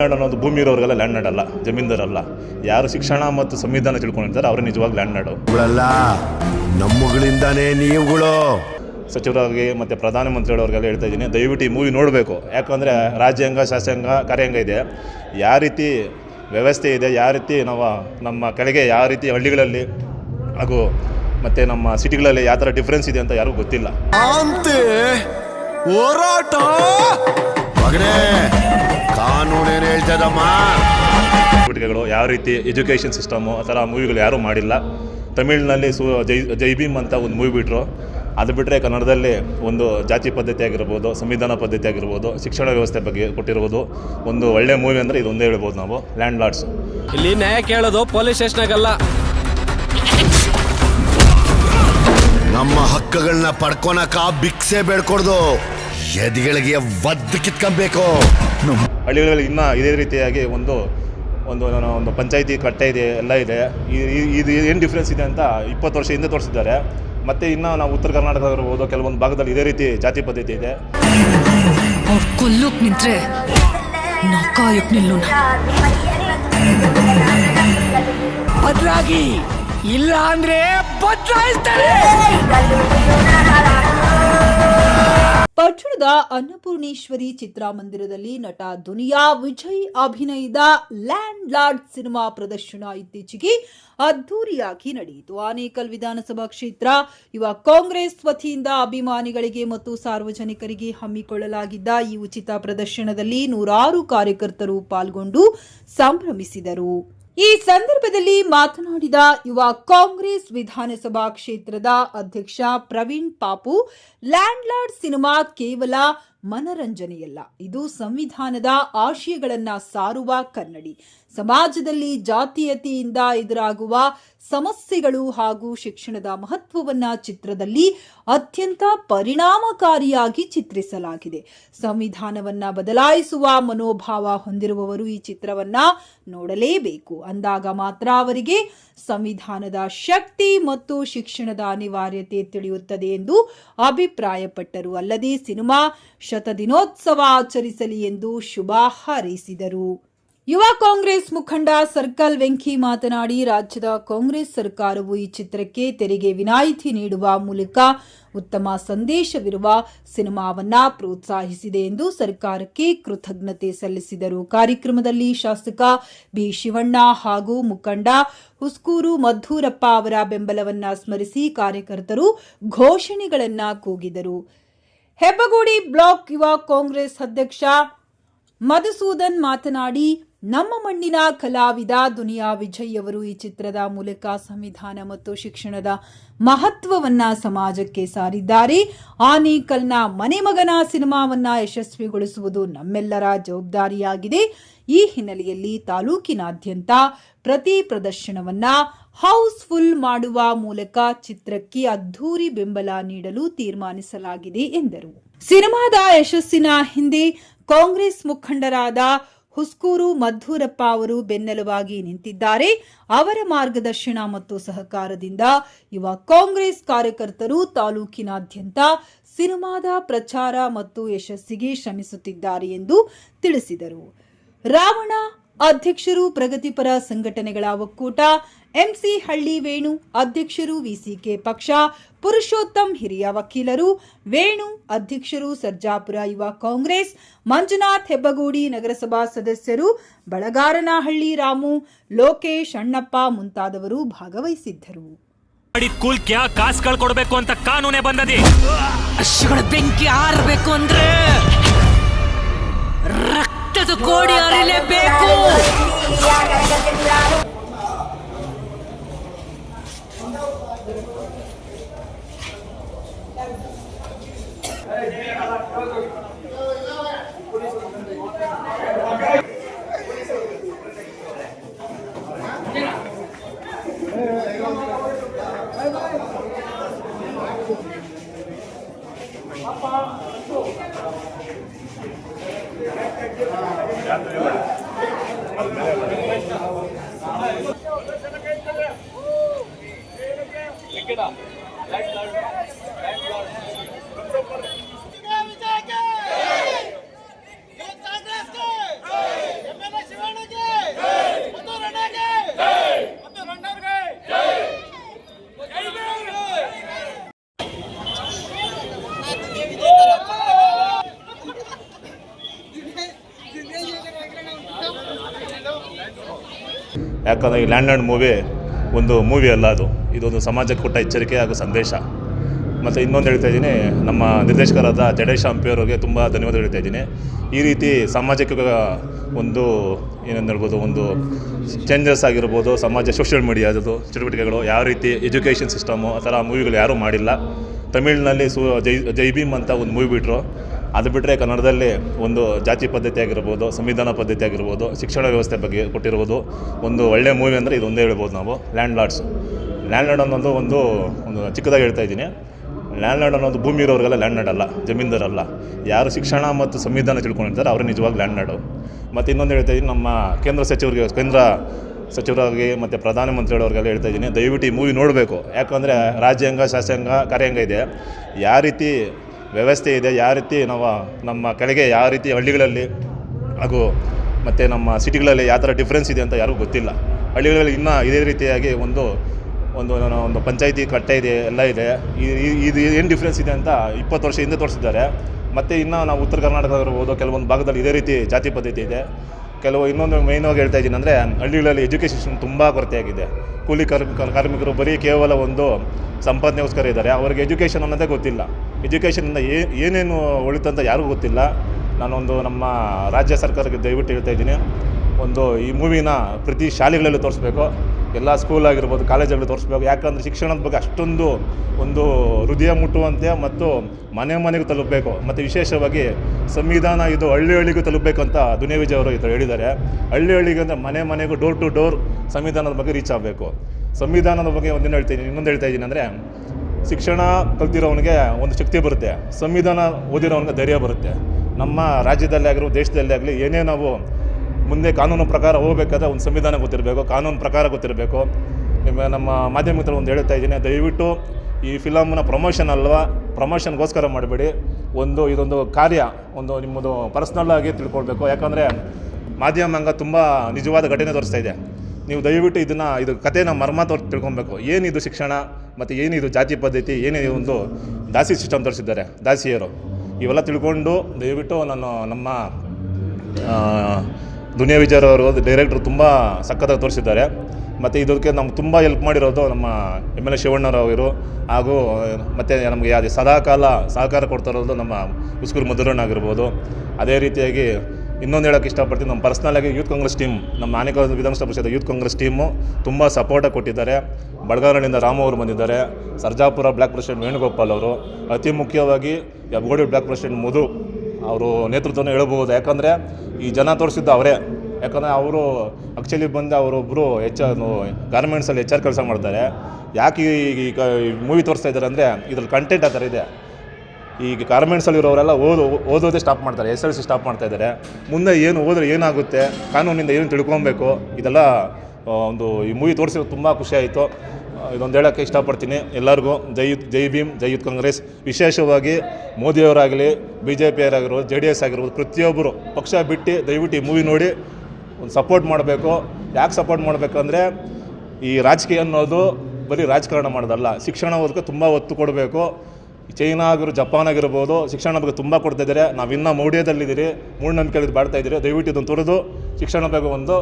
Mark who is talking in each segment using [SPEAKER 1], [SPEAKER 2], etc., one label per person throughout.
[SPEAKER 1] Land ಅನ್ನೋದು ಭೂಮಿ ಇರೋರಿಗೆಲ್ಲ land ನಾಡಲ್ಲ ಜಮೀನ್ದಾರಲ್ಲ ಯಾರು ಶಿಕ್ಷಣ ಮತ್ತು ಸಂವಿಧಾನ ತಿಳ್ಕೊಂಡಿರ್ತಾರೆ ಅವರು ನಿಜವಾಗಿ ಲ್ಯಾಂಡ್ ನಾಡು
[SPEAKER 2] ನಮ್ಮಗಳಿಂದಾನೇ ನೀವುಗಳು.
[SPEAKER 1] ಸಚಿವರಾಗಿ ಮತ್ತು ಪ್ರಧಾನಮಂತ್ರಿಗಳವ್ರಿಗೆಲ್ಲ ಹೇಳ್ತಾ ಇದ್ದೀನಿ ದಯವಿಟ್ಟು ಈ ಮೂವಿ ನೋಡಬೇಕು. ಯಾಕಂದರೆ ರಾಜ್ಯಾಂಗ ಶಾಸಕಾಂಗ ಕಾರ್ಯಾಂಗ ಇದೆ. ಯಾವ ರೀತಿ ವ್ಯವಸ್ಥೆ ಇದೆ ಯಾವ ರೀತಿ ನಾವು ನಮ್ಮ ಕೆಳಗೆ ಯಾವ ರೀತಿ ಹಳ್ಳಿಗಳಲ್ಲಿ ಹಾಗೂ ಮತ್ತು ನಮ್ಮ ಸಿಟಿಗಳಲ್ಲಿ ಯಾವ ಥರ ಡಿಫ್ರೆನ್ಸ್ ಇದೆ ಅಂತ ಯಾರಿಗೂ ಗೊತ್ತಿಲ್ಲ.
[SPEAKER 2] ಅಂತೆ ಹೋರಾಟ! ಹೇಳ್ತದಮ್ಮ
[SPEAKER 1] ಚಟುವಟಿಕೆಗಳು ಯಾವ ರೀತಿ ಎಜುಕೇಷನ್ ಸಿಸ್ಟಮು ಆ ಥರ ಮೂವಿಗಳು ಯಾರೂ ಮಾಡಿಲ್ಲ. ತಮಿಳಿನಲ್ಲಿ ಸು ಜೈ ಜೈ ಭೀಮ್ ಅಂತ ಒಂದು ಮೂವಿ ಬಿಟ್ಟರು ಅದು ಬಿಟ್ಟರೆ ಕನ್ನಡದಲ್ಲಿ ಒಂದು ಜಾತಿ ಪದ್ಧತಿ ಆಗಿರ್ಬೋದು ಸಂವಿಧಾನ ಪದ್ಧತಿ ಆಗಿರ್ಬೋದು ಶಿಕ್ಷಣ ವ್ಯವಸ್ಥೆ ಬಗ್ಗೆ ಕೊಟ್ಟಿರ್ಬೋದು ಒಂದು ಒಳ್ಳೆ ಮೂವಿ ಅಂದರೆ ಇದೊಂದೇ ಹೇಳ್ಬೋದು ನಾವು ಲ್ಯಾಂಡ್ ಲಾರ್ಡ್ಸ್
[SPEAKER 3] ಇಲ್ಲಿ ನ್ಯಾಯ ಕೇಳೋದು ಪೊಲೀಸ್ ಸ್ಟೇಷನ್ಗಲ್ಲ.
[SPEAKER 2] ನಮ್ಮ ಹಕ್ಕುಗಳನ್ನ ಪಡ್ಕೊಳಕ ಭಿಕ್ಷೆ ಬೇಡ್ಕೊಡ್ದು. ಎದಿಗಳಿಗೆ ಒದ್ದು ಕಿತ್ಕೊಬೇಕು.
[SPEAKER 1] ಹಳ್ಳಿಗಳಲ್ಲಿ ಇನ್ನೂ ಇದೇ ರೀತಿಯಾಗಿ ಒಂದು ಒಂದು ಒಂದು ಪಂಚಾಯಿತಿ ಕಟ್ಟೆ ಇದೆ ಎಲ್ಲ ಇದೆ. ಇದು ಏನು ಡಿಫ್ರೆನ್ಸ್ ಇದೆ ಅಂತ ಇಪ್ಪತ್ತು ವರ್ಷ ಹಿಂದೆ ತೋರಿಸಿದ್ದಾರೆ. ಮತ್ತೆ ಇನ್ನೂ ನಾವು ಉತ್ತರ ಕರ್ನಾಟಕ ಇರ್ಬೋದು ಕೆಲವೊಂದು ಭಾಗದಲ್ಲಿ ಇದೇ ರೀತಿ ಜಾತಿ ಪದ್ಧತಿ ಇದೆ.
[SPEAKER 4] ಅವ್ರು ಕೊಲ್ಲೋಕ್ ನಿಂತ್ರೆ ನಾ ಕಾಯಕ್ ನಿಲ್ಲೋಣ
[SPEAKER 3] ಇಲ್ಲ ಅಂದ್ರೆ ಬದಲಾಯಿಸ್ತಾರೆ
[SPEAKER 5] ಪಟ್ಟಣದ ಅನ್ನಪೂರ್ಣೇಶ್ವರಿ ಚಿತ್ರಮಂದಿರದಲ್ಲಿ ನಟ ದುನಿಯಾ ವಿಜಯ್ ಅಭಿನಯದ ಲ್ಯಾಂಡ್ ಲಾರ್ಡ್ ಸಿನಿಮಾ ಪ್ರದರ್ಶನ ಇತ್ತೀಚೆಗೆ ಅದ್ದೂರಿಯಾಗಿ ನಡೆಯಿತು. ಆನೇಕಲ್ ವಿಧಾನಸಭಾ ಕ್ಷೇತ್ರ, ಯುವ ಕಾಂಗ್ರೆಸ್ ವತಿಯಿಂದ ಅಭಿಮಾನಿಗಳಿಗೆ ಮತ್ತು ಸಾರ್ವಜನಿಕರಿಗೆ ಹಮ್ಮಿಕೊಳ್ಳಲಾಗಿದ್ದ ಈ ಉಚಿತ ಪ್ರದರ್ಶನದಲ್ಲಿ ನೂರಾರು ಕಾರ್ಯಕರ್ತರು ಪಾಲ್ಗೊಂಡು ಸಂಭ್ರಮಿಸಿದರು. ಈ ಸಂದರ್ಭದಲ್ಲಿ ಮಾತನಾಡಿದ ಯುವ ಕಾಂಗ್ರೆಸ್ ವಿಧಾನಸಭಾ ಕ್ಷೇತ್ರದ ಅಧ್ಯಕ್ಷ ಪ್ರವೀಣ್ ಪಾಪು, ಲ್ಯಾಂಡ್ಲಾರ್ಡ್ ಸಿನಿಮಾ ಕೇವಲ ಮನರಂಜನೆಯಲ್ಲ, ಇದು ಸಂವಿಧಾನದ ಆಶಯಗಳನ್ನು ಸಾರುವ ಕನ್ನಡಿ. ಸಮಾಜದಲ್ಲಿ ಜಾತೀಯತೆಯಿಂದ ಎದುರಾಗುವ ಸಮಸ್ಯೆಗಳು ಹಾಗೂ ಶಿಕ್ಷಣದ ಮಹತ್ವವನ್ನ ಚಿತ್ರದಲ್ಲಿ ಅತ್ಯಂತ ಪರಿಣಾಮಕಾರಿಯಾಗಿ ಚಿತ್ರಿಸಲಾಗಿದೆ. ಸಂವಿಧಾನವನ್ನ ಬದಲಾಯಿಸುವ ಮನೋಭಾವ ಹೊಂದಿರುವವರು ಈ ಚಿತ್ರವನ್ನ ನೋಡಲೇಬೇಕು. ಅಂದಾಗ ಮಾತ್ರ ಅವರಿಗೆ ಸಂವಿಧಾನದ ಶಕ್ತಿ ಮತ್ತು ಶಿಕ್ಷಣದ ಅನಿವಾರ್ಯತೆ ತಿಳಿಯುತ್ತದೆ ಎಂದು ಅಭಿಪ್ರಾಯಪಟ್ಟರು. ಅಲ್ಲದೆ ಸಿನಿಮಾ ಶತದಿನೋತ್ಸವ ಆಚರಿಸಲಿ ಎಂದು ಶುಭ ಹಾರೈಸಿದರು. ಯುವ ಕಾಂಗ್ರೆಸ್ ಮುಖಂಡ ಸರ್ಕಲ್ ವೆಂಕಿ ಮಾತನಾಡಿ, ರಾಜ್ಯದ ಕಾಂಗ್ರೆಸ್ ಸರ್ಕಾರವು ಈ ಚಿತ್ರಕ್ಕೆ ತೆರಿಗೆ ವಿನಾಯಿತಿ ನೀಡುವ ಮೂಲಕ ಉತ್ತಮ ಸಂದೇಶವಿರುವ ಸಿನಿಮಾವನ್ನ ಪ್ರೋತ್ಸಾಹಿಸಿದೆ ಎಂದು ಸರ್ಕಾರಕ್ಕೆ ಕೃತಜ್ಞತೆ ಸಲ್ಲಿಸಿದರು. ಕಾರ್ಯಕ್ರಮದಲ್ಲಿ ಶಾಸಕ ಬಿ. ಶಿವಣ್ಣ ಹಾಗೂ ಮುಖಂಡ ಹುಸ್ಕೂರು ಮಧೂರಪ್ಪ ಅವರ ಬೆಂಬಲವನ್ನ ಸ್ಮರಿಸಿ ಕಾರ್ಯಕರ್ತರು ಘೋಷಣೆಗಳನ್ನ ಕೂಗಿದರು. ಹೆಬ್ಬಗೋಡಿ ಬ್ಲಾಕ್ ಯುವ ಕಾಂಗ್ರೆಸ್ ಅಧ್ಯಕ್ಷ ಮಧುಸೂದನ್ ಮಾತನಾಡಿ, ನಮ್ಮ ಮಣ್ಣಿನ ಕಲಾವಿದ ದುನಿಯಾ ವಿಜಯ್ ಅವರು ಈ ಚಿತ್ರದ ಮೂಲಕ ಸಂವಿಧಾನ ಮತ್ತು ಶಿಕ್ಷಣದ ಮಹತ್ವವನ್ನ ಸಮಾಜಕ್ಕೆ ಸಾರಿದ್ದಾರೆ. ಆನೇಕಲ್ನ ಮನೆ ಮಗನ ಸಿನಿಮಾವನ್ನ ಯಶಸ್ವಿಗೊಳಿಸುವುದು ನಮ್ಮೆಲ್ಲರ ಜವಾಬ್ದಾರಿಯಾಗಿದೆ. ಈ ಹಿನ್ನೆಲೆಯಲ್ಲಿ ತಾಲೂಕಿನಾದ್ಯಂತ ಪ್ರತಿ ಪ್ರದರ್ಶನವನ್ನ ಹೌಸ್ಫುಲ್ ಮಾಡುವ ಮೂಲಕ ಚಿತ್ರಕ್ಕೆ ಅದ್ಧೂರಿ ಬೆಂಬಲ ನೀಡಲು ತೀರ್ಮಾನಿಸಲಾಗಿದೆ ಎಂದರು. ಸಿನಿಮಾದ ಯಶಸ್ಸಿನ ಹಿಂದೆ ಕಾಂಗ್ರೆಸ್ ಮುಖಂಡರಾದ ಹುಸ್ಕೂರು ಮಧೂರಪ್ಪ ಅವರು ಬೆನ್ನೆಲುವಾಗಿ ನಿಂತಿದ್ದಾರೆ. ಅವರ ಮಾರ್ಗದರ್ಶನ ಮತ್ತು ಸಹಕಾರದಿಂದ ಯುವ ಕಾಂಗ್ರೆಸ್ ಕಾರ್ಯಕರ್ತರು ತಾಲೂಕಿನಾದ್ಯಂತ ಸಿನಿಮಾದ ಪ್ರಚಾರ ಮತ್ತು ಯಶಸ್ಸಿಗೆ ಶ್ರಮಿಸುತ್ತಿದ್ದಾರೆ ಎಂದು ತಿಳಿಸಿದರು. ರಾವಣ ಅಧ್ಯಕ್ಷರು ಪ್ರಗತಿಪರ ಸಂಘಟನೆಗಳ ಒಕ್ಕೂಟ ಎಂಸಿ ಹಳ್ಳಿ ವೇಣು ಅಧ್ಯಕ್ಷರು ವಿಸಿಕೆ ಪಕ್ಷ ಪುರುಷೋತ್ತಮ್ ಹಿರಿಯ ವಕೀಲರು ವೇಣು ಅಧ್ಯಕ್ಷರು ಸರ್ಜಾಪುರ ಯುವ ಕಾಂಗ್ರೆಸ್ ಮಂಜುನಾಥ್ ಹೆಬ್ಬಗೋಡಿ ನಗರಸಭಾ ಸದಸ್ಯರು ಬಳಗಾರನಹಳ್ಳಿ ರಾಮು ಲೋಕೇಶ್ ಅಣ್ಣಪ್ಪ ಮುಂತಾದವರು ಭಾಗವಹಿಸಿದ್ದರು.
[SPEAKER 6] ಮಾಡಿದ ಕುಲ್ಕ್ಯ ಕಾಸುಗಳು ಕೊಡ್ಬೇಕು ಅಂತ ಕಾನೂನೇ ಬಂದದೆ.
[SPEAKER 4] ಬೆಂಕಿ ಆರಬೇಕು ಅಂದ್ರೆ ರಕ್ತದ ಕೋಡಿ ಅರಿಲೇಬೇಕು.
[SPEAKER 1] ಯಾಕಂದರೆ ಈ ಲ್ಯಾಂಡ್ ಮೂವಿ ಒಂದು ಮೂವಿ ಅಲ್ಲ ಅದು. ಇದೊಂದು ಸಮಾಜಕ್ಕೆ ಕೊಟ್ಟ ಎಚ್ಚರಿಕೆ ಹಾಗೂ ಸಂದೇಶ. ಮತ್ತು ಇನ್ನೊಂದು ಹೇಳ್ತಾ ಇದ್ದೀನಿ, ನಮ್ಮ ನಿರ್ದೇಶಕರಾದ ಜಡೇಶ್ ಹಂಪಿಯವರಿಗೆ ತುಂಬ ಧನ್ಯವಾದ ಹೇಳ್ತಾ ಇದ್ದೀನಿ. ಈ ರೀತಿ ಸಾಮಾಜಿಕ ಒಂದು, ಏನಂತ ಹೇಳ್ಬೋದು, ಒಂದು ಚೇಂಜಸ್ ಆಗಿರ್ಬೋದು, ಸಮಾಜ ಸೋಷಿಯಲ್ ಮೀಡಿಯಾದದು ಚಟುವಟಿಕೆಗಳು, ಯಾವ ರೀತಿ ಎಜುಕೇಷನ್ ಸಿಸ್ಟಮು ಆ ಥರ ಮೂವಿಗಳು ಯಾರೂ ಮಾಡಿಲ್ಲ. ತಮಿಳಿನಲ್ಲಿ ಸು, ಜೈ ಜೈ ಭೀಮ್ ಅಂತ ಒಂದು ಮೂವಿ ಬಿಟ್ಟರು ಅದು ಬಿಟ್ಟರೆ ಕನ್ನಡದಲ್ಲಿ ಒಂದು ಜಾತಿ ಪದ್ಧತಿ ಆಗಿರ್ಬೋದು, ಸಂವಿಧಾನ ಪದ್ಧತಿ ಆಗಿರ್ಬೋದು, ಶಿಕ್ಷಣ ವ್ಯವಸ್ಥೆ ಬಗ್ಗೆ ಕೊಟ್ಟಿರ್ಬೋದು ಒಂದು ಒಳ್ಳೆಯ ಮೂವಿ ಅಂದರೆ ಇದೊಂದೇ ಹೇಳ್ಬೋದು ನಾವು ಲ್ಯಾಂಡ್ ಲಾರ್ಡ್ಸ್ ಲ್ಯಾಂಡ್ ಲಾರ್ಡ್ ಅನ್ನೋದು ಒಂದು ಒಂದು ಚಿಕ್ಕದಾಗಿ ಹೇಳ್ತಾ ಇದ್ದೀನಿ. ಲ್ಯಾಂಡ್ ಲಾರ್ಡ್ ಅನ್ನೋದು ಭೂಮಿ ಇರೋರಿಗೆಲ್ಲ ಲ್ಯಾಂಡ್ ಲಾರ್ಡ್ ಅಲ್ಲ. ಜಮೀನ್ದಾರಲ್ಲ ಯಾರು ಶಿಕ್ಷಣ ಮತ್ತು ಸಂವಿಧಾನ ತಿಳ್ಕೊಂಡಿರ್ತಾರೆ ಅವರು ನಿಜವಾಗಿ ಲ್ಯಾಂಡ್ ಲಾರ್ಡು ಮತ್ತು ಇನ್ನೊಂದು ಹೇಳ್ತಾ ಇದ್ದೀನಿ, ನಮ್ಮ ಕೇಂದ್ರ ಸಚಿವರಿಗೆ, ಕೇಂದ್ರ ಸಚಿವರಾಗಿ ಮತ್ತು ಪ್ರಧಾನಮಂತ್ರಿಗಳವ್ರಿಗೆಲ್ಲ ಹೇಳ್ತಾ ಇದ್ದೀನಿ, ದಯವಿಟ್ಟು ಈ ಮೂವಿ ನೋಡಬೇಕು. ಯಾಕಂದರೆ ರಾಜ್ಯಾಂಗ ಶಾಸ್ಯಾಂಗ ಕಾರ್ಯಾಂಗ ಇದೆ. ಯಾವ ರೀತಿ ವ್ಯವಸ್ಥೆ ಇದೆ, ಯಾವ ರೀತಿ ನಾವು ನಮ್ಮ ಕಡೆಗೆ ಯಾವ ರೀತಿ ಹಳ್ಳಿಗಳಲ್ಲಿ ಹಾಗೂ ಮತ್ತು ನಮ್ಮ ಸಿಟಿಗಳಲ್ಲಿ ಯಾವ ಥರ ಡಿಫ್ರೆನ್ಸ್ ಇದೆ ಅಂತ ಯಾರಿಗೂ ಗೊತ್ತಿಲ್ಲ. ಹಳ್ಳಿಗಳಲ್ಲಿ ಇನ್ನೂ ಇದೇ ರೀತಿಯಾಗಿ ಒಂದು ಒಂದು ಒಂದು ಪಂಚಾಯತಿ ಕಟ್ಟೆ ಇದೆ, ಎಲ್ಲ ಇದೆ. ಇದು ಏನು ಡಿಫ್ರೆನ್ಸ್ ಇದೆ ಅಂತ ಇಪ್ಪತ್ತು ವರ್ಷ ಹಿಂದೆ ತೋರಿಸಿದ್ದಾರೆ. ಮತ್ತು ಇನ್ನು ನಾವು ಉತ್ತರ ಕರ್ನಾಟಕದವರು ಇರ್ಬೋದು ಕೆಲವೊಂದು ಭಾಗದಲ್ಲಿ ಇದೇ ರೀತಿ ಜಾತಿ ಪದ್ಧತಿ ಇದೆ. ಕೆಲವು ಇನ್ನೊಂದು ಮೇಯ್ನಾಗಿ ಹೇಳ್ತಾ ಇದ್ದೀನಿ ಅಂದರೆ, ಹಳ್ಳಿಗಳಲ್ಲಿ ಎಜುಕೇಷನ್ ತುಂಬ ಕೊರತೆಯಾಗಿದೆ. ಕೂಲಿ ಕಾರ್ಮಿಕ ಕಾರ್ಮಿಕರು ಬರೀ ಕೇವಲ ಒಂದು ಸಂಪಾದನೆಗೋಸ್ಕರ ಇದ್ದಾರೆ. ಅವ್ರಿಗೆ ಎಜುಕೇಷನ್ ಅನ್ನೋದೇ ಗೊತ್ತಿಲ್ಲ. ಎಜುಕೇಷನಿಂದ ಏನೇನು ಉಳಿತಂತ ಯಾರಿಗೂ ಗೊತ್ತಿಲ್ಲ. ನಾನೊಂದು ನಮ್ಮ ರಾಜ್ಯ ಸರ್ಕಾರಕ್ಕೆ ದಯವಿಟ್ಟು ಹೇಳ್ತಾ ಇದ್ದೀನಿ. ಒಂದು ಈ ಮೂವಿನ ಪ್ರತಿ ಶಾಲೆಗಳಲ್ಲೂ ತೋರಿಸ್ಬೇಕು. ಎಲ್ಲ ಸ್ಕೂಲ್ ಆಗಿರ್ಬೋದು ಕಾಲೇಜಲ್ಲಿ ತೋರಿಸ್ಬೇಕು. ಯಾಕಂದರೆ ಶಿಕ್ಷಣದ ಬಗ್ಗೆ ಅಷ್ಟೊಂದು ಒಂದು ಹೃದಯ ಮುಟ್ಟುವಂತೆ ಮತ್ತು ಮನೆ ಮನೆಗೂ ತಲುಪಬೇಕು. ಮತ್ತು ವಿಶೇಷವಾಗಿ ಸಂವಿಧಾನ ಇದು ಹಳ್ಳಿ ಹಳ್ಳಿಗೂ ತಲುಪಬೇಕು ಅಂತ ದುನಿಯಾ ವಿಜಯ್ ಅವರು ಹೇಳಿದ್ದಾರೆ. ಹಳ್ಳಿ ಹಳ್ಳಿಗೆ ಅಂದರೆ ಮನೆ ಮನೆಗೂ ಡೋರ್ ಟು ಡೋರ್ ಸಂವಿಧಾನದ ಬಗ್ಗೆ ರೀಚ್ ಆಗಬೇಕು. ಸಂವಿಧಾನದ ಬಗ್ಗೆ ಒಂದಿನ ಹೇಳ್ತೀನಿ ಇನ್ನೊಂದು ಹೇಳ್ತಾ ಇದ್ದೀನಿ ಅಂದರೆ ಶಿಕ್ಷಣ ಕಲ್ತಿರೋವನಿಗೆ ಒಂದು ಶಕ್ತಿ ಬರುತ್ತೆ. ಸಂವಿಧಾನ ಓದಿರೋವನಿಗೆ ಧೈರ್ಯ ಬರುತ್ತೆ. ನಮ್ಮ ರಾಜ್ಯದಲ್ಲೇ ಆಗಿರೋ ದೇಶದಲ್ಲೇ ಆಗಲಿ, ಏನೇ ನಾವು ಮುಂದೆ ಕಾನೂನು ಪ್ರಕಾರ ಹೋಗಬೇಕಾದ್ರೆ ಒಂದು ಸಂವಿಧಾನ ಗೊತ್ತಿರಬೇಕು, ಕಾನೂನು ಪ್ರಕಾರ ಗೊತ್ತಿರಬೇಕು. ನಿಮ್ಮ, ನಮ್ಮ ಮಾಧ್ಯಮಿಕರು ಒಂದು ಹೇಳ್ತಾ ಇದ್ದೀನಿ, ದಯವಿಟ್ಟು ಈ ಫಿಲಮ್ನ ಪ್ರಮೋಷನ್ ಅಲ್ವಾ, ಪ್ರಮೋಷನ್ಗೋಸ್ಕರ ಮಾಡಬೇಡಿ. ಒಂದು ಇದೊಂದು ಕಾರ್ಯ, ಒಂದು ನಿಮ್ಮದು ಪರ್ಸ್ನಲ್ಲಾಗಿ ತಿಳ್ಕೊಳ್ಬೇಕು. ಯಾಕಂದರೆ ಮಾಧ್ಯಮ ಹಂಗ ತುಂಬ ನಿಜವಾದ ಘಟನೆ ತೋರಿಸ್ತಾ ಇದೆ. ನೀವು ದಯವಿಟ್ಟು ಇದನ್ನು, ಇದು ಕಥೆನ ಮರ್ಮ ತೋರ್ ತಿಳ್ಕೊಬೇಕು ಏನಿದು ಶಿಕ್ಷಣ, ಮತ್ತು ಏನಿದು ಜಾತಿ ಪದ್ಧತಿ, ಏನಿದು ಒಂದು ದಾಸಿ ಸಿಸ್ಟಮ್ ತೋರಿಸಿದ್ದಾರೆ, ದಾಸಿಯರು. ಇವೆಲ್ಲ ತಿಳ್ಕೊಂಡು ದಯವಿಟ್ಟು ನಾನು ನಮ್ಮ ದುನಿಯಾ ವಿಜಯ್ ಅವರು ಡೈರೆಕ್ಟ್ರು ತುಂಬ ಸಖತ್ತಾಗಿ ತೋರಿಸಿದ್ದಾರೆ. ಮತ್ತು ಇದಕ್ಕೆ ನಮ್ಗೆ ತುಂಬ ಹೆಲ್ಪ್ ಮಾಡಿರೋದು ನಮ್ಮ ಎಂ ಎಲ್ ಎ ಶಿವಣ್ಣರವರು ಹಾಗೂ, ಮತ್ತು ನಮಗೆ ಯಾವ್ದು ಸದಾಕಾಲ ಸಹಕಾರ ಕೊಡ್ತಾ ಇರೋದು ನಮ್ಮ ಉಸ್ಕೂರು ಮಧುರಣ್ಣ ಆಗಿರ್ಬೋದು. ಅದೇ ರೀತಿಯಾಗಿ ಇನ್ನೊಂದು ಹೇಳೋಕ್ಕೆ ಇಷ್ಟಪಡ್ತೀನಿ, ನಮ್ಮ ಪರ್ಸ್ನಲಾಗಿ ಯೂತ್ ಕಾಂಗ್ರೆಸ್ ಟೀಮ್ ನಮ್ಮ ಆನೇಕಲ್ ವಿಧಾನಸಭಾ ಪರಿಷತ್ ಯೂತ್ ಕಾಂಗ್ರೆಸ್ ಟೀಮು ತುಂಬ ಸಪೋರ್ಟಾಗಿ ಕೊಟ್ಟಿದ್ದಾರೆ. ಬಡಗಾರಳಿಂದ ರಾಮು ಅವರು ಬಂದಿದ್ದಾರೆ, ಸರ್ಜಾಪುರ ಬ್ಲಾಕ್ ಪ್ರೆಸಿಡೆಂಟ್ ವೇಣುಗೋಪಾಲ್ ಅವರು, ಅತಿ ಮುಖ್ಯವಾಗಿ ಯಬ್ಗೋಡಿ ಬ್ಲಾಕ್ ಪ್ರೆಸಿಡೆಂಟ್ ಮಧು ಅವರು ನೇತೃತ್ವನ ಹೇಳಬಹುದು. ಯಾಕಂದರೆ ಈ ಜನ ತೋರಿಸಿದ್ದು ಅವರೇ. ಯಾಕಂದರೆ ಅವರು ಆ್ಯಕ್ಚುಲಿ ಬಂದು ಅವರೊಬ್ಬರು ಎಚ್ ಗಾರ್ಮೆಂಟ್ಸಲ್ಲಿ ಎಚ್ ಆರ್ ಕೆಲಸ ಮಾಡ್ತಾರೆ. ಯಾಕೆ ಈಗ ಮೂವಿ ತೋರಿಸ್ತಾ ಇದ್ದಾರೆ ಅಂದರೆ ಇದ್ರಲ್ಲಿ ಕಂಟೆಂಟ್ ಆ ಥರ ಇದೆ. ಈಗ ಗಾರ್ಮೆಂಟ್ಸಲ್ಲಿರೋರೆಲ್ಲ ಓದು ಓದೋದೇ ಸ್ಟಾಪ್ ಮಾಡ್ತಾರೆ. ಎಸ್ ಎಲ್ ಸಿ ಸ್ಟಾಪ್ ಮಾಡ್ತಾ ಇದ್ದಾರೆ. ಮುಂದೆ ಏನು ಓದಿದ್ರೆ ಏನಾಗುತ್ತೆ? ಕಾನೂನಿಂದ ಏನು ತಿಳ್ಕೊಬೇಕು? ಇದೆಲ್ಲ ಒಂದು ಈ ಮೂವಿ ತೋರಿಸಿರೋದು ತುಂಬ ಖುಷಿ ಆಯಿತು. ಇದೊಂದು ಹೇಳೋಕ್ಕೆ ಇಷ್ಟಪಡ್ತೀನಿ. ಎಲ್ಲರಿಗೂ ಜೈ ಜೈ ಭೀಮ್, ಜೈ ಯೂತ್ ಕಾಂಗ್ರೆಸ್. ವಿಶೇಷವಾಗಿ ಮೋದಿಯವರಾಗಲಿ ಬಿ ಜೆ ಪಿಯವರಾಗಿರ್ಬೋದು ಜೆ ಡಿ ಎಸ್ ಆಗಿರ್ಬೋದು, ಪ್ರತಿಯೊಬ್ಬರು ಪಕ್ಷ ಬಿಟ್ಟು ದಯವಿಟ್ಟು ಈ ಮೂವಿ ನೋಡಿ. ಒಂದು ಸಪೋರ್ಟ್ ಮಾಡಬೇಕು. ಯಾಕೆ ಸಪೋರ್ಟ್ ಮಾಡಬೇಕಂದ್ರೆ, ಈ ರಾಜಕೀಯ ಅನ್ನೋದು ಬರೀ ರಾಜಕಾರಣ ಮಾಡೋದಲ್ಲ. ಶಿಕ್ಷಣ ಓದಕ್ಕೆ ತುಂಬ ಒತ್ತು ಕೊಡಬೇಕು. ಚೈನಾ ಆಗಿರೋ ಜಪಾನ್ ಆಗಿರ್ಬೋದು, ಶಿಕ್ಷಣ ಬಗ್ಗೆ ತುಂಬ ಕೊಡ್ತಾ ಇದ್ದಾರೆ. ನಾವು ಇನ್ನೂ ಮೌಢ್ಯದಲ್ಲಿದ್ದೀರಿ. ಮೂಢನಂಬಿಕೆಯಲ್ಲಿ ಬಾಡ್ತಾ ಇದ್ದೀರಿ. ದಯವಿಟ್ಟು ಇದನ್ನು ತೊರೆದು ಶಿಕ್ಷಣ ಬಗ್ಗೆ ಒಂದು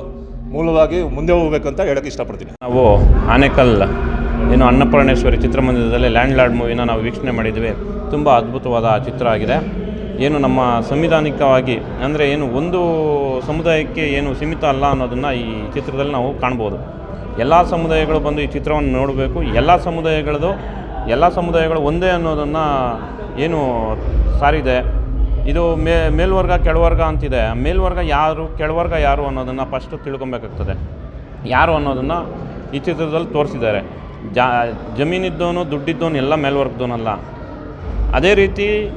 [SPEAKER 1] ಮೂಲವಾಗಿ ಮುಂದೆ ಹೋಗ್ಬೇಕು ಅಂತ ಹೇಳಕ್ಕೆ ಇಷ್ಟಪಡ್ತೀನಿ.
[SPEAKER 7] ನಾವು ಆನೆಕಲ್, ಏನು ಅನ್ನಪೂರ್ಣೇಶ್ವರಿ ಚಿತ್ರಮಂದಿರದಲ್ಲಿ ಲ್ಯಾಂಡ್ ಲಾರ್ಡ್ ಮೂವಿನ ನಾವು ವೀಕ್ಷಣೆ ಮಾಡಿದ್ವಿ. ತುಂಬ ಅದ್ಭುತವಾದ ಚಿತ್ರ ಆಗಿದೆ. ಏನು ನಮ್ಮ ಸಂವಿಧಾನಿಕವಾಗಿ ಅಂದರೆ ಏನು ಒಂದು ಸಮುದಾಯಕ್ಕೆ ಏನು ಸೀಮಿತ ಅಲ್ಲ ಅನ್ನೋದನ್ನು ಈ ಚಿತ್ರದಲ್ಲಿ ನಾವು ಕಾಣ್ಬೋದು. ಎಲ್ಲ ಸಮುದಾಯಗಳು ಬಂದು ಈ ಚಿತ್ರವನ್ನು ನೋಡಬೇಕು. ಎಲ್ಲ ಸಮುದಾಯಗಳದು ಎಲ್ಲ ಸಮುದಾಯಗಳು ಒಂದೇ ಅನ್ನೋದನ್ನು ಏನು ಸಾರಿದೆ. ಇದು ಮೇ, ಮೇಲ್ವರ್ಗ, ಕೆಳವರ್ಗ ಅಂತಿದೆ. ಮೇಲ್ವರ್ಗ ಯಾರು, ಕೆಳವರ್ಗ ಯಾರು ಅನ್ನೋದನ್ನು ಫಸ್ಟು ತಿಳ್ಕೊಬೇಕಾಗ್ತದೆ. ಯಾರು ಅನ್ನೋದನ್ನು ಈ ಚಿತ್ರದಲ್ಲಿ ತೋರಿಸಿದ್ದಾರೆ. ಜಾ, ಜಮೀನಿದ್ದವನು, ದುಡ್ಡಿದ್ದವನು ಎಲ್ಲ ಮೇಲ್ವರ್ಗದವನಲ್ಲ. ಅದೇ ರೀತಿ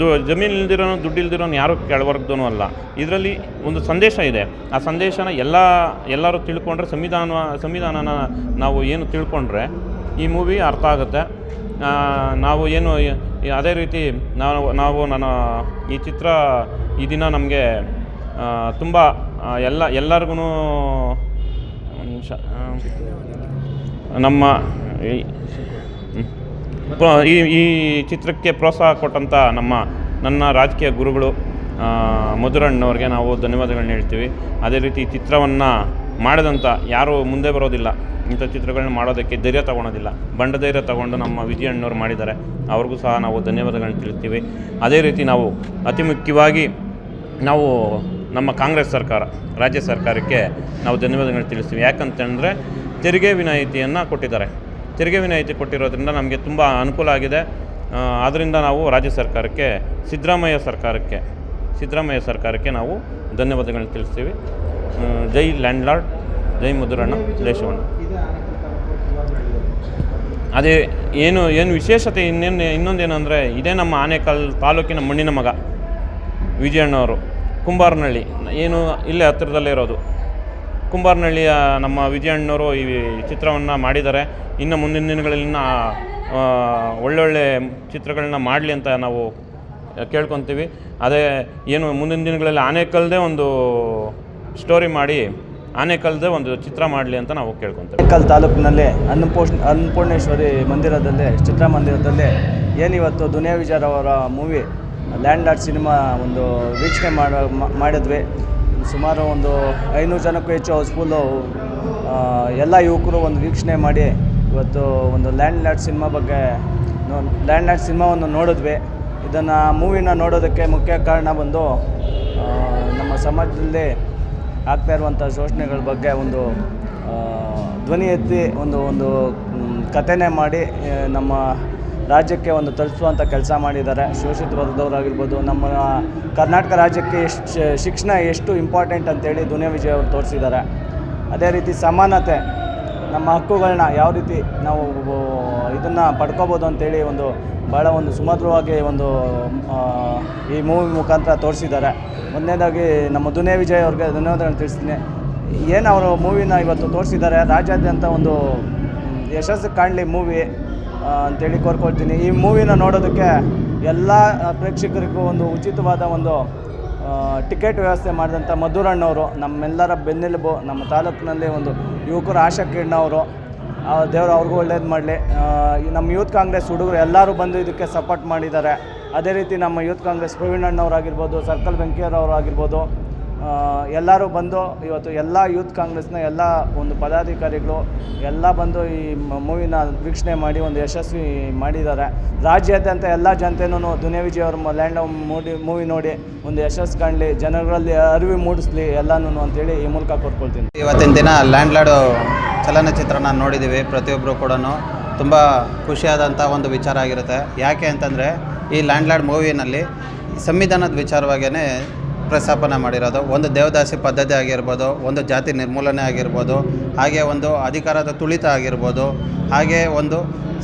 [SPEAKER 7] ದು, ಜಮೀನು ಇಲ್ದಿರೋನು, ದುಡ್ಡು ಯಾರು ಕೆಳವರ್ಗದವನು ಅಲ್ಲ. ಇದರಲ್ಲಿ ಒಂದು ಸಂದೇಶ ಇದೆ. ಆ ಸಂದೇಶನ ಎಲ್ಲ, ಎಲ್ಲರೂ ತಿಳ್ಕೊಂಡ್ರೆ ಸಂವಿಧಾನ, ಸಂವಿಧಾನನ ನಾವು ಏನು ತಿಳ್ಕೊಂಡ್ರೆ ಈ ಮೂವಿ ಅರ್ಥ ಆಗುತ್ತೆ. ನಾವು ಏನು ಅದೇ ರೀತಿ ನಾವು ನಾವು ನಾನು ಈ ಚಿತ್ರ ಈ ದಿನ ನಮಗೆ ತುಂಬ ಎಲ್ಲ ಎಲ್ಲರಿಗೂ ನಿಮಿಷ ನಮ್ಮ ಈ- ಈ ಚಿತ್ರಕ್ಕೆ ಪ್ರೋತ್ಸಾಹ ಕೊಟ್ಟಂಥ ನಮ್ಮ, ನನ್ನ ರಾಜಕೀಯ ಗುರುಗಳು ಮಧುರಣ್ಣವ್ರಿಗೆ ನಾವು ಧನ್ಯವಾದಗಳನ್ನ ಹೇಳ್ತೀವಿ. ಅದೇ ರೀತಿ ಚಿತ್ರವನ್ನು ಮಾಡಿದಂಥ ಯಾರು ಮುಂದೆ ಬರೋದಿಲ್ಲ. ಇಂಥ ಚಿತ್ರಗಳನ್ನ ಮಾಡೋದಕ್ಕೆ ಧೈರ್ಯ ತಗೊಳೋದಿಲ್ಲ. ಬಂಡ ಧೈರ್ಯ ತಗೊಂಡು ನಮ್ಮ ವಿಜಯಣ್ಣವ್ರು ಮಾಡಿದ್ದಾರೆ. ಅವ್ರಿಗೂ ಸಹ ನಾವು ಧನ್ಯವಾದಗಳನ್ನು ತಿಳಿಸ್ತೀವಿ. ಅದೇ ರೀತಿ ನಾವು ಅತಿ ಮುಖ್ಯವಾಗಿ ನಾವು ನಮ್ಮ ಕಾಂಗ್ರೆಸ್ ಸರ್ಕಾರ, ರಾಜ್ಯ ಸರ್ಕಾರಕ್ಕೆ ನಾವು ಧನ್ಯವಾದಗಳು ತಿಳಿಸ್ತೀವಿ. ಯಾಕಂತಂದರೆ ತೆರಿಗೆ ವಿನಾಯಿತಿಯನ್ನು ಕೊಟ್ಟಿದ್ದಾರೆ. ತೆರಿಗೆ ವಿನಾಯಿತಿ ಕೊಟ್ಟಿರೋದ್ರಿಂದ ನಮಗೆ ತುಂಬ ಅನುಕೂಲ ಆಗಿದೆ. ಆದ್ದರಿಂದ ನಾವು ರಾಜ್ಯ ಸರ್ಕಾರಕ್ಕೆ, ಸಿದ್ದರಾಮಯ್ಯ ಸರ್ಕಾರಕ್ಕೆ ಸಿದ್ದರಾಮಯ್ಯ ಸರ್ಕಾರಕ್ಕೆ ನಾವು ಧನ್ಯವಾದಗಳನ್ನು ತಿಳಿಸ್ತೀವಿ. ಜೈ ಲ್ಯಾಂಡ್ ಲಾರ್ಡ್ ಜೈ ಮುದುರಣ್ಣ ಜೈ ಅದೇ ಏನು ಏನು ವಿಶೇಷತೆ ಇನ್ನೇನು ಇನ್ನೊಂದೇನೆಂದರೆ ಇದೇ ನಮ್ಮ ಆನೇಕಲ್ ತಾಲೂಕಿನ ಮಣ್ಣಿನ ಮಗ ವಿಜಯಣ್ಣವರು ಕುಂಬಾರನಹಳ್ಳಿ ಏನು ಇಲ್ಲೇ ಹತ್ತಿರದಲ್ಲೇ ಇರೋದು. ಕುಂಬಾರನಹಳ್ಳಿಯ ನಮ್ಮ ವಿಜಯಣ್ಣವರು ಈ ಚಿತ್ರವನ್ನು ಮಾಡಿದ್ದಾರೆ. ಇನ್ನು ಮುಂದಿನ ದಿನಗಳಲ್ಲಿ ಇನ್ನು, ಒಳ್ಳೊಳ್ಳೆ ಚಿತ್ರಗಳನ್ನ ಮಾಡಲಿ ಅಂತ ನಾವು ಕೇಳ್ಕೊತೀವಿ. ಅದೇ ಏನು ಮುಂದಿನ ದಿನಗಳಲ್ಲಿ ಆನೇಕಲ್ದೇ ಒಂದು ಸ್ಟೋರಿ ಮಾಡಿ ಆನೆಕಲ್ದ ಒಂದು ಚಿತ್ರ ಮಾಡಲಿ ಅಂತ ನಾವು ಕೇಳ್ಕೊತೀವಿ.
[SPEAKER 8] ಆನೆಕಲ್ ತಾಲೂಕಿನಲ್ಲಿ ಅನ್ನಪೂರ್ಣ ಅನ್ನಪೂರ್ಣೇಶ್ವರಿ ಮಂದಿರದಲ್ಲಿ ಚಿತ್ರಮಂದಿರದಲ್ಲಿ ಏನಿವತ್ತು ದುನಿಯಾ ವಿಜಯ್ ಅವರ ಮೂವಿ ಲ್ಯಾಂಡ್ ಆರ್ಟ್ ಸಿನಿಮಾ ಒಂದು ವೀಕ್ಷಣೆ ಮಾಡ ಮಾಡಿದ್ವಿ. ಸುಮಾರು ಒಂದು ಐನೂರು ಜನಕ್ಕೂ ಹೆಚ್ಚು ಹೌಸ್ಫುಲ್ಲು ಎಲ್ಲ ಯುವಕರು ಒಂದು ವೀಕ್ಷಣೆ ಮಾಡಿ ಇವತ್ತು ಒಂದು ಲ್ಯಾಂಡ್ ಲಾರ್ಡ್ ಸಿನಿಮಾ ಬಗ್ಗೆ ಲ್ಯಾಂಡ್ ಲಾರ್ಡ್ ಸಿನಿಮಾವನ್ನು ನೋಡಿದ್ವಿ. ಇದನ್ನು ಮೂವಿನ ನೋಡೋದಕ್ಕೆ ಮುಖ್ಯ ಕಾರಣ ಬಂದು ನಮ್ಮ ಸಮಾಜದಲ್ಲಿ ಆಗ್ತಾ ಇರುವಂಥ ಶೋಷಣೆಗಳ ಬಗ್ಗೆ ಒಂದು ಧ್ವನಿ ಎತ್ತಿ ಒಂದು ಒಂದು ಕಥೆನೇ ಮಾಡಿ ನಮ್ಮ ರಾಜ್ಯಕ್ಕೆ ಒಂದು ತಲುಪಿಸುವಂಥ ಕೆಲಸ ಮಾಡಿದ್ದಾರೆ. ಶೋಷಿತ ವರ್ಗದವರಾಗಿರ್ಬೋದು ನಮ್ಮ ಕರ್ನಾಟಕ ರಾಜ್ಯಕ್ಕೆ ಎಷ್ಟು ಶಿಕ್ಷಣ ಎಷ್ಟು ಇಂಪಾರ್ಟೆಂಟ್ ಅಂತೇಳಿ ದುನಿಯಾ ವಿಜಯ್ ಅವರು ತೋರಿಸಿದ್ದಾರೆ. ಅದೇ ರೀತಿ ಸಮಾನತೆ, ನಮ್ಮ ಹಕ್ಕುಗಳನ್ನ ಯಾವ ರೀತಿ ನಾವು ಇದನ್ನು ಪಡ್ಕೋಬೋದು ಅಂತೇಳಿ ಒಂದು ಭಾಳ ಒಂದು ಸುಮಧುರವಾಗಿ ಒಂದು ಈ ಮೂವಿ ಮುಖಾಂತರ ತೋರಿಸಿದ್ದಾರೆ. ಒಂದನೇದಾಗಿ ನಮ್ಮ ದುನೇ ವಿಜಯ್ ಅವ್ರಿಗೆ ಧನ್ಯವಾದಗಳನ್ನು ತಿಳಿಸ್ತೀನಿ. ಏನು ಅವರು ಮೂವಿನ ಇವತ್ತು ತೋರಿಸಿದ್ದಾರೆ, ರಾಜ್ಯಾದ್ಯಂತ ಒಂದು ಯಶಸ್ಸು ಕಾಣಲಿ ಮೂವಿ ಅಂತೇಳಿ ಕೋರ್ಕೊಳ್ತೀನಿ. ಈ ಮೂವಿನ ನೋಡೋದಕ್ಕೆ ಎಲ್ಲ ಪ್ರೇಕ್ಷಕರಿಗೂ ಒಂದು ಉಚಿತವಾದ ಒಂದು ಟಿಕೆಟ್ ವ್ಯವಸ್ಥೆ ಮಾಡಿದಂಥ ಮಧುರಣ್ಣವರು, ನಮ್ಮೆಲ್ಲರ ಬೆನ್ನೆಲುಬು, ನಮ್ಮ ತಾಲೂಕಿನಲ್ಲಿ ಒಂದು ಯುವಕರು ಆಶಾ ಕಿರಣವರು ದೇವರು ಅವ್ರಿಗೂ ಒಳ್ಳೇದು ಮಾಡಲಿ. ನಮ್ಮ ಯೂತ್ ಕಾಂಗ್ರೆಸ್ ಹುಡುಗರು ಎಲ್ಲರೂ ಬಂದು ಇದಕ್ಕೆ ಸಪೋರ್ಟ್ ಮಾಡಿದ್ದಾರೆ. ಅದೇ ರೀತಿ ನಮ್ಮ ಯೂತ್ ಕಾಂಗ್ರೆಸ್ ಪ್ರವೀಣಣ್ಣವರಾಗಿರ್ಬೋದು ಸರ್ಕಲ್ ವೆಂಕಯ್ಯರವರಾಗಿರ್ಬೋದು ಎಲ್ಲರೂ ಬಂದು ಇವತ್ತು ಎಲ್ಲ ಯೂತ್ ಕಾಂಗ್ರೆಸ್ನ ಎಲ್ಲ ಒಂದು ಪದಾಧಿಕಾರಿಗಳು ಎಲ್ಲ ಬಂದು ಈ ಮೂವಿನ ವೀಕ್ಷಣೆ ಮಾಡಿ ಒಂದು ಯಶಸ್ವಿ ಮಾಡಿದ್ದಾರೆ. ರಾಜ್ಯಾದ್ಯಂತ ಎಲ್ಲ ಜನತೆನೂ ದುನಿಯಾ ವಿಜಯ್ ಅವ್ರ ಲ್ಯಾಂಡ್ ಮೂಡಿ, ಮೂವಿ ನೋಡಿ ಒಂದು ಯಶಸ್ಸು ಕಾಣಲಿ ಜನಗಳಲ್ಲಿ ಅರಿವು ಮೂಡಿಸ್ಲಿ ಎಲ್ಲನೂ ಅಂತೇಳಿ ಈ ಮೂಲಕ ಕೋರ್ಕೊಳ್ತೀನಿ.
[SPEAKER 9] ಇವತ್ತಿನ ದಿನ ಲ್ಯಾಂಡ್ಲಾರ್ಡು ಚಲನಚಿತ್ರನ ನೋಡಿದ್ದೀವಿ ಪ್ರತಿಯೊಬ್ಬರು ಕೂಡ ತುಂಬ ಖುಷಿಯಾದಂಥ ಒಂದು ವಿಚಾರ ಆಗಿರುತ್ತೆ. ಯಾಕೆ ಅಂತಂದರೆ, ಈ ಲ್ಯಾಂಡ್ಲಾರ್ಡ್ ಮೂವಿನಲ್ಲಿ ಸಂವಿಧಾನದ ವಿಚಾರವಾಗಿಯೇ ಪ್ರಸ್ತಾಪನೆ ಮಾಡಿರೋದು, ಒಂದು ದೇವದಾಸಿ ಪದ್ಧತಿ ಆಗಿರ್ಬೋದು, ಒಂದು ಜಾತಿ ನಿರ್ಮೂಲನೆ ಆಗಿರ್ಬೋದು, ಹಾಗೆ ಒಂದು ಅಧಿಕಾರದ ತುಳಿತ ಆಗಿರ್ಬೋದು, ಹಾಗೆ ಒಂದು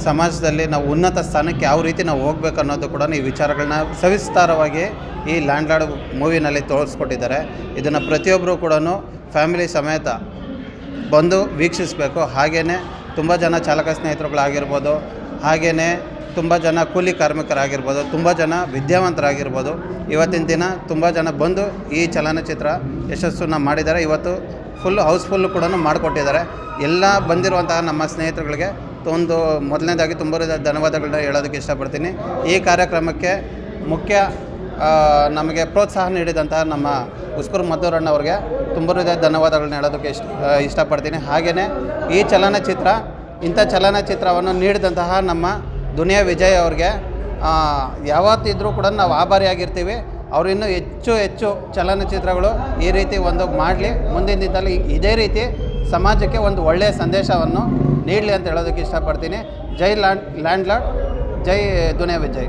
[SPEAKER 9] ಸಮಾಜದಲ್ಲಿ ನಾವು ಉನ್ನತ ಸ್ಥಾನಕ್ಕೆ ಯಾವ ರೀತಿ ನಾವು ಹೋಗ್ಬೇಕು ಅನ್ನೋದು ಕೂಡ ಈ ವಿಚಾರಗಳನ್ನ ಸವಿಸ್ತಾರವಾಗಿ ಈ ಲ್ಯಾಂಡ್ಲಾರ್ಡ್ ಮೂವಿನಲ್ಲಿ ತೋರಿಸ್ಕೊಟ್ಟಿದ್ದಾರೆ. ಇದನ್ನು ಪ್ರತಿಯೊಬ್ಬರು ಕೂಡ ಫ್ಯಾಮಿಲಿ ಸಮೇತ ಬಂದು ವೀಕ್ಷಿಸಬೇಕು. ಹಾಗೆಯೇ ತುಂಬ ಜನ ಚಾಲಕ ಸ್ನೇಹಿತರುಗಳಾಗಿರ್ಬೋದು ಹಾಗೆಯೇ ತುಂಬ ಜನ ಕೂಲಿ ಕಾರ್ಮಿಕರಾಗಿರ್ಬೋದು, ತುಂಬ ಜನ ವಿದ್ಯಾವಂತರಾಗಿರ್ಬೋದು. ಇವತ್ತಿನ ದಿನ ತುಂಬ ಜನ ಬಂದು ಈ ಚಲನಚಿತ್ರ ಯಶಸ್ಸನ್ನು ಮಾಡಿದ್ದಾರೆ. ಇವತ್ತು ಫುಲ್ ಹೌಸ್ಫುಲ್ಲು ಕೂಡ ಮಾಡಿಕೊಟ್ಟಿದ್ದಾರೆ. ಎಲ್ಲ ಬಂದಿರುವಂತಹ ನಮ್ಮ ಸ್ನೇಹಿತರುಗಳಿಗೆ ಒಂದು ಮೊದಲನೇದಾಗಿ ತುಂಬ ಧನ್ಯವಾದಗಳನ್ನ ಹೇಳೋದಕ್ಕೆ ಇಷ್ಟಪಡ್ತೀನಿ. ಈ ಕಾರ್ಯಕ್ರಮಕ್ಕೆ ಮುಖ್ಯ ನಮಗೆ ಪ್ರೋತ್ಸಾಹ ನೀಡಿದಂತಹ ನಮ್ಮ ಉಸ್ಕೂರು ಮದ್ದೂರಣ್ಣ ಅವ್ರಿಗೆ ತುಂಬ ಧನ್ಯವಾದಗಳನ್ನ ಹೇಳೋದಕ್ಕೆ ಇಷ್ಟ ಇಷ್ಟಪಡ್ತೀನಿ. ಹಾಗೆಯೇ ಈ ಚಲನಚಿತ್ರ, ಇಂಥ ಚಲನಚಿತ್ರವನ್ನು ನೀಡಿದಂತಹ ನಮ್ಮ ದುನಿಯಾ ವಿಜಯ್ ಅವ್ರಿಗೆ ಯಾವತ್ತಿದ್ರೂ ಕೂಡ ನಾವು ಆಭಾರಿಯಾಗಿರ್ತೀವಿ. ಅವರು ಇನ್ನೂ ಹೆಚ್ಚು ಹೆಚ್ಚು ಚಲನಚಿತ್ರಗಳು ಈ ರೀತಿ ಒಂದು ಮಾಡಲಿ. ಮುಂದಿನ ದಿನದಲ್ಲಿ ಇದೇ ರೀತಿ ಸಮಾಜಕ್ಕೆ ಒಂದು ಒಳ್ಳೆಯ ಸಂದೇಶವನ್ನು ನೀಡಲಿ ಅಂತ ಹೇಳೋದಕ್ಕೆ ಇಷ್ಟಪಡ್ತೀನಿ. ಜೈ ಲ್ಯಾಂಡ್ ಲ್ಯಾಂಡ್ಲಾರ್ಡ್, ಜೈ ದುನಿಯಾ ವಿಜಯ್.